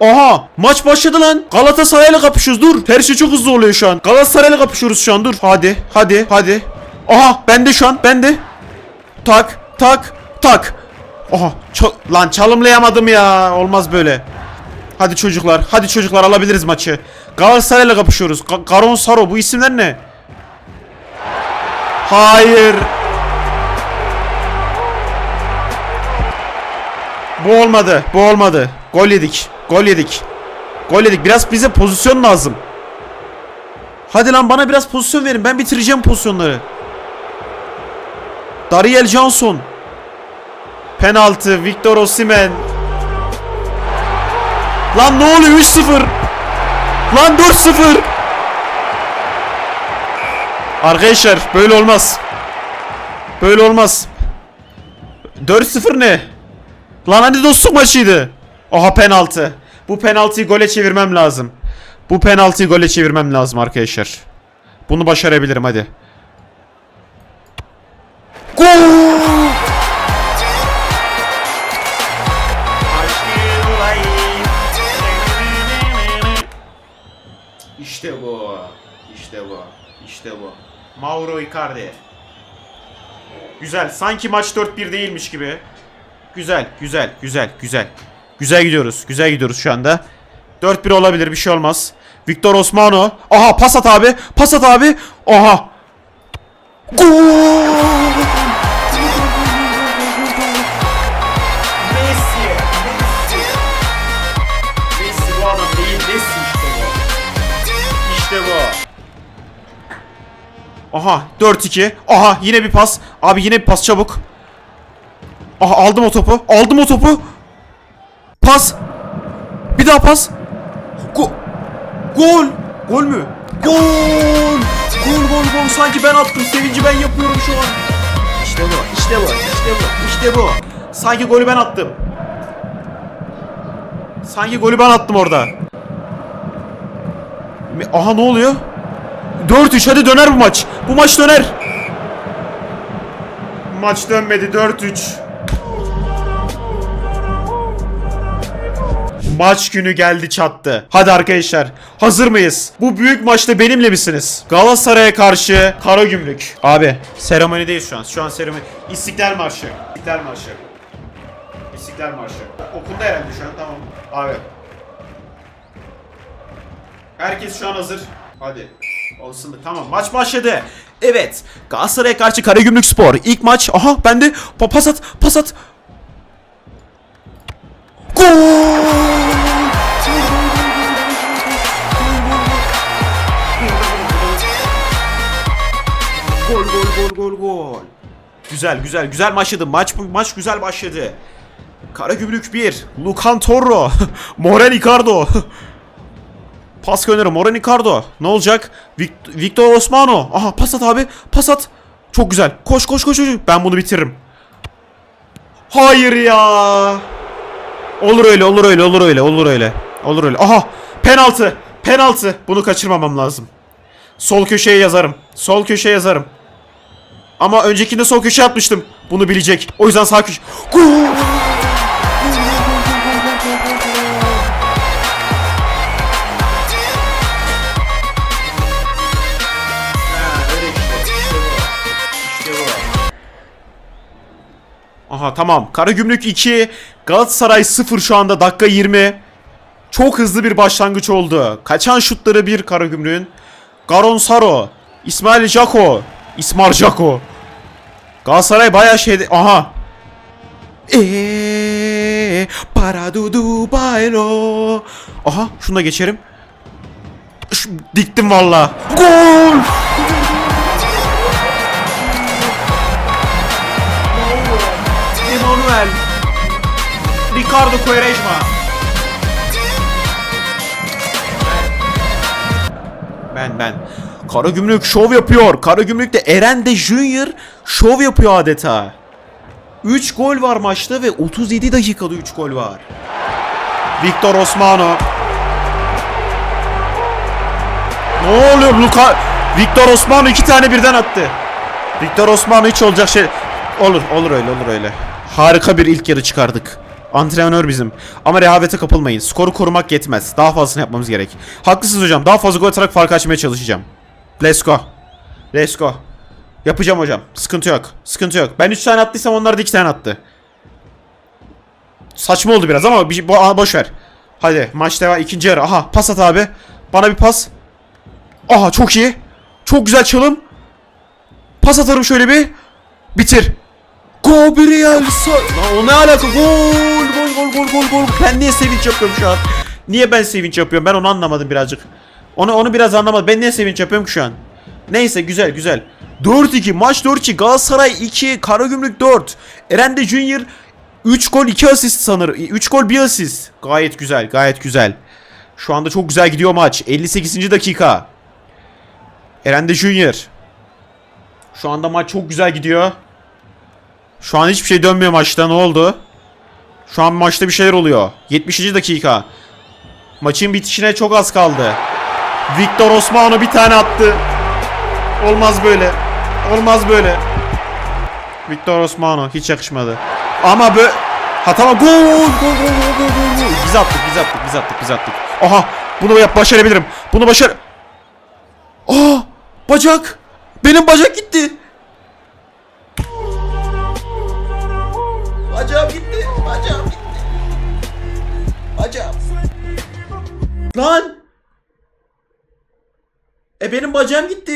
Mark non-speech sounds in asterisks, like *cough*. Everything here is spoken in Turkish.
Aha maç başladı lan. Galatasaray'la kapışıyoruz dur. Her şey çok hızlı oluyor şu an. Galatasaray'la kapışıyoruz şu an dur. Hadi hadi hadi. Aha bende şu an bende. Tak tak tak. Aha ça- lan çalımlayamadım ya. Olmaz böyle. Hadi çocuklar hadi çocuklar alabiliriz maçı. Galatasaray'la kapışıyoruz. Ga- Garon Saro bu isimler ne? Hayır. Bu olmadı. Bu olmadı. Gol yedik. Gol yedik. Gol yedik. Biraz bize pozisyon lazım. Hadi lan bana biraz pozisyon verin. Ben bitireceğim pozisyonları. Dariel Johnson. Penaltı. Victor Osimhen. Lan ne oluyor 3-0. Lan 4-0. Arkadaşlar böyle olmaz. Böyle olmaz. 4-0 ne? Lan hani dostluk maçıydı. Aha penaltı. Bu penaltıyı gole çevirmem lazım. Bu penaltıyı gole çevirmem lazım arkadaşlar. Bunu başarabilirim hadi. Gol! İşte bu. İşte bu. İşte bu. Mauro Icardi. Güzel. Sanki maç 4-1 değilmiş gibi. Güzel, güzel, güzel, güzel. Güzel gidiyoruz. Güzel gidiyoruz şu anda. 4-1 olabilir bir şey olmaz. Victor Osmano. Aha pas at abi. Pas at abi. Aha. Aha 4-2. Aha yine bir pas. Abi yine bir pas çabuk. Aha aldım o topu. Aldım o topu. Pas. Bir daha pas. Go gol. Gol mü? Gol. Gol gol gol. Sanki ben attım. Sevinci ben yapıyorum şu an. İşte bu. İşte bu. İşte bu. İşte bu. Sanki golü ben attım. Sanki golü ben attım orada. Aha ne oluyor? 4-3 hadi döner bu maç. Bu maç döner. Maç dönmedi 4-3. Maç günü geldi çattı. Hadi arkadaşlar hazır mıyız? Bu büyük maçta benimle misiniz? Galatasaray'a karşı Karagümrük. Abi seremonideyiz şu an. Şu an seremoni. İstiklal Marşı. İstiklal Marşı. İstiklal Marşı. Okulda herhalde şu an tamam. Abi. Herkes şu an hazır. Hadi. Olsun da tamam maç başladı. Evet. Galatasaray'a karşı Karagümrük Spor. İlk maç. Aha bende. Pa pas at. Pas at. Gol! Gol gol gol gol. Güzel güzel güzel başladı. Maç maç güzel başladı. Karagümrük 1. Lukan Torro. *laughs* Moren Icardo. *laughs* Pas gönderi Moren Icardo. Ne olacak? Vic- Victor Osmano. Aha pas at abi. Pas at. Çok güzel. Koş koş koş. koş. Ben bunu bitiririm. Hayır ya. Olur öyle, olur öyle, olur öyle, olur öyle. Olur öyle. Aha! Penaltı. Penaltı. Bunu kaçırmamam lazım. Sol köşeye yazarım. Sol köşeye yazarım. Ama öncekinde sol köşe atmıştım. Bunu bilecek. O yüzden sağ köşe. Gol! Aha tamam. Karagümrük 2, Galatasaray 0 şu anda dakika 20. Çok hızlı bir başlangıç oldu. Kaçan şutları bir Karagümrük'ün. Garon Saro, İsmail Jako, İsmail Jako. Galatasaray bayağı şeyde... Aha. Eee para du du bayro. Aha şunu da geçerim. Diktim valla. Gol! Ricardo Quaresma. Ben ben. Karagümrük şov yapıyor. Karagümrük'te Eren de Junior şov yapıyor adeta. 3 gol var maçta ve 37 dakikada 3 gol var. Victor Osmano. Ne oluyor Luka? Victor Osmano iki tane birden attı. Victor Osmano hiç olacak şey. Olur olur öyle olur öyle. Harika bir ilk yarı çıkardık. Antrenör bizim. Ama rehavete kapılmayın. Skoru korumak yetmez. Daha fazlasını yapmamız gerek. Haklısınız hocam. Daha fazla gol atarak fark açmaya çalışacağım. Let's go. Let's go. Yapacağım hocam. Sıkıntı yok. Sıkıntı yok. Ben 3 tane attıysam onlar da 2 tane attı. Saçma oldu biraz ama şey- bo aa, boş ver. Hadi maç devam. ikinci yarı. Aha pas at abi. Bana bir pas. Aha çok iyi. Çok güzel çalım. Pas atarım şöyle bir. Bitir. Gabriel Sa- Lan o ne alaka? Gol, gol, gol, gol, gol, gol. Ben niye sevinç yapıyorum şu an? Niye ben sevinç yapıyorum? Ben onu anlamadım birazcık. Onu onu biraz anlamadım. Ben niye sevinç yapıyorum şu an? Neyse güzel güzel. 4-2 maç 4-2 Galatasaray 2 Karagümrük 4 Erende Junior 3 gol 2 asist sanırım 3 gol 1 asist Gayet güzel gayet güzel Şu anda çok güzel gidiyor maç 58. dakika Erende Junior Şu anda maç çok güzel gidiyor şu an hiçbir şey dönmüyor maçta. Ne oldu? Şu an maçta bir şeyler oluyor. 70. dakika. Maçın bitişine çok az kaldı. Victor Osmano bir tane attı. Olmaz böyle. Olmaz böyle. Victor Osmano hiç yakışmadı. Ama bö hata gol gol gol gol gol gol. Biz attık, biz attık, biz attık, biz attık. Aha! Bunu yap başarabilirim. Bunu başar. Aa! Bacak! Benim bacak gitti. Bacağım gitti. Bacağım. Lan. E benim bacağım gitti.